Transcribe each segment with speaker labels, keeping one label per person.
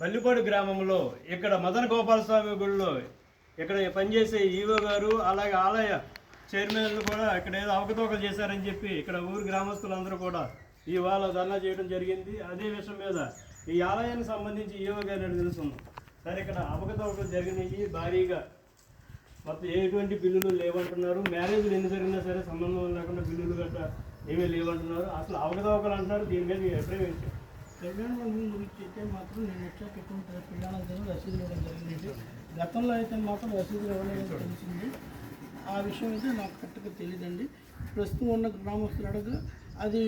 Speaker 1: బల్లిపాడు గ్రామంలో ఇక్కడ మదన గోపాల స్వామి గుడిలో ఇక్కడ పనిచేసే ఈవో గారు అలాగే ఆలయ చైర్మన్లు కూడా ఇక్కడ ఏదో అవకతవకలు చేశారని చెప్పి ఇక్కడ ఊరు గ్రామస్తులందరూ కూడా ఇవాళ ధర్నా చేయడం జరిగింది. అదే విషయం మీద ఈ ఆలయానికి సంబంధించి ఈవో గారిని తెలుస్తుంది సరే ఇక్కడ అవకతవకలు జరిగినాయి. భారీగా మొత్తం ఎటువంటి బిల్లులు లేవంటున్నారు. మ్యారేజ్లు ఎన్ని జరిగినా సరే సంబంధం లేకుండా బిల్లులు గట్రా ఏమీ లేవంటున్నారు. అసలు అవకతవకలు అంటున్నారు. దీని మీద మీ అభిప్రాయం
Speaker 2: గురించి అయితే మాత్రం నేను వచ్చాక ఎటువంటి పిల్లలందరూ రసీదులు ఇవ్వడం జరిగింది. గతంలో అయితే మాత్రం రసీదులు ఇవ్వలేదని తెలిసింది ఆ విషయం అయితే నాకు కరెక్ట్గా తెలియదండి ప్రస్తుతం ఉన్న గ్రామస్తులు అడగ అది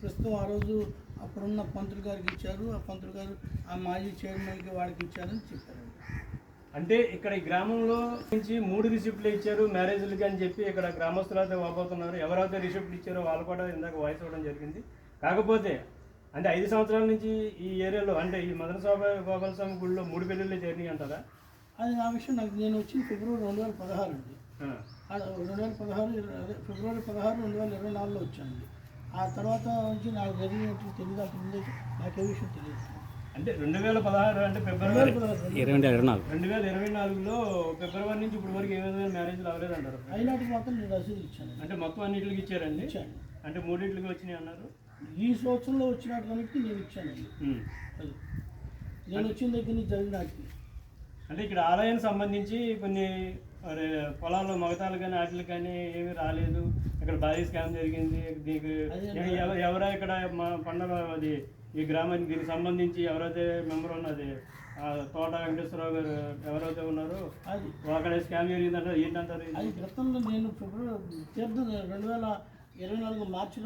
Speaker 2: ప్రస్తుతం ఆ రోజు అప్పుడున్న పంతులు గారికి ఇచ్చారు. ఆ పంతులు గారు ఆ మాజీ చైర్మన్కి వాడికి ఇచ్చారని చెప్పారండి
Speaker 1: అంటే ఇక్కడ ఈ గ్రామంలో నుంచి మూడు రిసిప్ట్లు ఇచ్చారు మ్యారేజ్లకి అని చెప్పి ఇక్కడ గ్రామస్తులు అయితే వాపోతున్నారు. ఎవరైతే రిసిప్ట్లు ఇచ్చారో వాళ్ళు కూడా ఇందాక వాయిస్ ఇవ్వడం జరిగింది. కాకపోతే అంటే ఐదు సంవత్సరాల నుంచి ఈ ఏరియాలో అంటే ఈ మదన స్వామి గోపాల స్వామి గుడిలో మూడు పెళ్ళిళ్ళు జరిగినాయి అంటారా?
Speaker 2: అది నా విషయం నాకు నేను వచ్చింది ఫిబ్రవరి రెండు వేల పదహారు అండి. రెండు వేల పదహారు ఫిబ్రవరి పదహారు రెండు వేల ఇరవై నాలుగులో వచ్చానండి. ఆ తర్వాత నుంచి నాకు జరిగినట్టు తెలియదు అంత ముందు నాకు ఏ విషయం తెలియదు.
Speaker 1: అంటే రెండు వేల పదహారు అంటే ఫిబ్రవరి
Speaker 3: ఇరవై రెండు ఇరవై నాలుగు.
Speaker 1: రెండు వేల ఇరవై నాలుగులో ఫిబ్రవరి నుంచి ఇప్పుడు వరకు ఏ విధమైన మ్యారేజ్లు అవ్వలేదంటారు?
Speaker 2: అయినాటికి మాత్రం నేను రసీదు ఇచ్చాను
Speaker 1: అంటే మొత్తం అన్నింటికి ఇచ్చారండి?
Speaker 2: ఇచ్చాను.
Speaker 1: అంటే మూడింటికి వచ్చినాయి అన్నారు?
Speaker 2: ఈ సంవత్సరంలో వచ్చినటువంటి నేను ఇచ్చానండి
Speaker 1: ఉమ్.
Speaker 2: అది. నేను వచ్చిన దగ్గర నుంచి జరిగినాటికి
Speaker 1: అంటే ఇక్కడ ఆలయానికి సంబంధించి కొన్ని పొలాల్లో మగతాలు కానీ వాటికి కానీ ఏమీ రాలేదు. ఇక్కడ భారీ స్కామ్ జరిగింది. దీనికి ఎవరో ఇక్కడ మా పండగ అది ఈ గ్రామానికి దీనికి సంబంధించి ఎవరైతే మెంబర్ ఉన్నది ఆ తోట వెంకటేశ్వరరావు గారు ఎవరైతే ఉన్నారో
Speaker 2: అది.
Speaker 1: అక్కడ స్కామ్ జరిగిందంటారు ఏంటంటారు?
Speaker 2: అది గతంలో నేను ఫిబ్రవరి తీర్థం రెండు వేల ఇరవై నాలుగు మార్చిలో